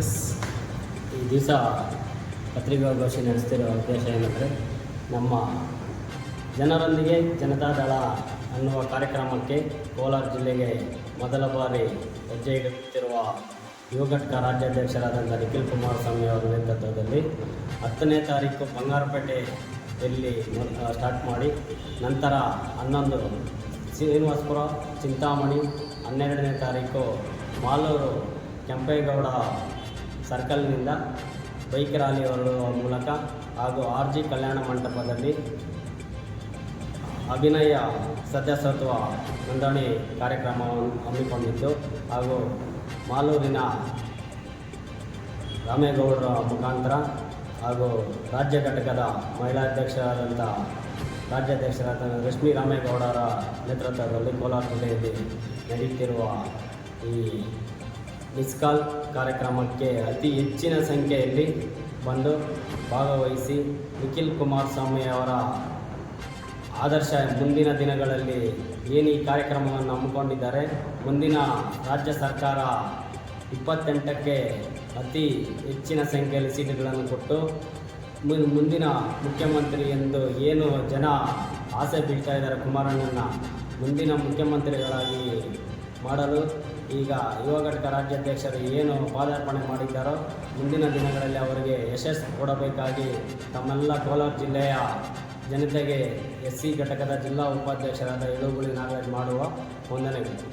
S ಈ ದಿವಸ ಪತ್ರಿಕಾಗೋಷ್ಠಿ ನಡೆಸ್ತಿರೋ ಉದ್ದೇಶ ಏನಂದರೆ, ನಮ್ಮ ಜನರೊಂದಿಗೆ ಜನತಾದಳ ಅನ್ನುವ ಕಾರ್ಯಕ್ರಮಕ್ಕೆ ಕೋಲಾರ ಜಿಲ್ಲೆಗೆ ಮೊದಲ ಬಾರಿ ಹೆಜ್ಜೆ ಇಡುತ್ತಿರುವ ಯುವ ಘಟಕ ರಾಜ್ಯಾಧ್ಯಕ್ಷರಾದಂಥ ನಿಖಿಲ್ ಕುಮಾರಸ್ವಾಮಿ ಅವರ ನೇತೃತ್ವದಲ್ಲಿ ಹತ್ತನೇ ತಾರೀಕು ಬಂಗಾರಪೇಟೆಯಲ್ಲಿ ಸ್ಟಾರ್ಟ್ ಮಾಡಿ, ನಂತರ ಹನ್ನೊಂದು ಶ್ರೀನಿವಾಸಪುರ, ಚಿಂತಾಮಣಿ ಹನ್ನೆರಡನೇ ತಾರೀಕು ಮಾಲೂರು ಕೆಂಪೇಗೌಡ ಸರ್ಕಲ್ನಿಂದ ಬೈಕ್ ರ್ಯಾಲಿ ಹೊರಡುವ ಮೂಲಕ ಹಾಗೂ ಆರ್ ಜಿ ಕಲ್ಯಾಣ ಮಂಟಪದಲ್ಲಿ ಅಭಿನಯ ಸದಸ್ಯತ್ವ ನೋಂದಣಿ ಕಾರ್ಯಕ್ರಮವನ್ನು ಹಮ್ಮಿಕೊಂಡಿದ್ದು ಹಾಗೂ ಮಾಲೂರಿನ ರಾಮೇಗೌಡರ ಮುಖಾಂತರ ಹಾಗೂ ರಾಜ್ಯ ಘಟಕದ ಮಹಿಳಾಧ್ಯಕ್ಷರಾದಂಥ ರಾಜ್ಯಾಧ್ಯಕ್ಷರಾದ ರಶ್ಮಿ ರಾಮೇಗೌಡರ ನೇತೃತ್ವದಲ್ಲಿ ಕೋಲಾರ ಜಿಲ್ಲೆಯಲ್ಲಿ ನಡೆಯುತ್ತಿರುವ ಈ ಮಿಸ್ಕಾಲ್ ಕಾರ್ಯಕ್ರಮಕ್ಕೆ ಅತಿ ಹೆಚ್ಚಿನ ಸಂಖ್ಯೆಯಲ್ಲಿ ಬಂದು ಭಾಗವಹಿಸಿ ನಿಖಿಲ್ ಕುಮಾರಸ್ವಾಮಿ ಅವರ ಆದರ್ಶ ಮುಂದಿನ ದಿನಗಳಲ್ಲಿ ಏನು ಈ ಕಾರ್ಯಕ್ರಮವನ್ನು ಹಮ್ಮಿಕೊಂಡಿದ್ದಾರೆ, ಮುಂದಿನ ರಾಜ್ಯ ಸರ್ಕಾರ ಇಪ್ಪತ್ತೆಂಟಕ್ಕೆ ಅತಿ ಹೆಚ್ಚಿನ ಸಂಖ್ಯೆಯಲ್ಲಿ ಸೀಟುಗಳನ್ನು ಕೊಟ್ಟು ಮುಂದಿನ ಮುಖ್ಯಮಂತ್ರಿ ಎಂದು ಏನು ಜನ ಆಸೆ ಬೀಳ್ತಾ ಇದ್ದಾರೆ ಕುಮಾರಣ್ಣನ ಮುಂದಿನ ಮುಖ್ಯಮಂತ್ರಿಗಳಾಗಿ ಮಾಡಲು ಈಗ ಯುವ ಘಟಕ ರಾಜ್ಯಾಧ್ಯಕ್ಷರು ಏನು ಪಾದಾರ್ಪಣೆ ಮಾಡಿದ್ದಾರೋ ಮುಂದಿನ ದಿನಗಳಲ್ಲಿ ಅವರಿಗೆ ಯಶಸ್ಸು ಕೊಡಬೇಕಾಗಿ ತಮ್ಮೆಲ್ಲ ಕೋಲಾರ ಜಿಲ್ಲೆಯ ಜನತೆಗೆ ಎಸ್ ಸಿ ಘಟಕದ ಜಿಲ್ಲಾ ಉಪಾಧ್ಯಕ್ಷರಾದ ಇಳುಗುಳಿ ನಾಗರಾಜ್ ಮಾಡುವ ವಂದನೆಗಳು.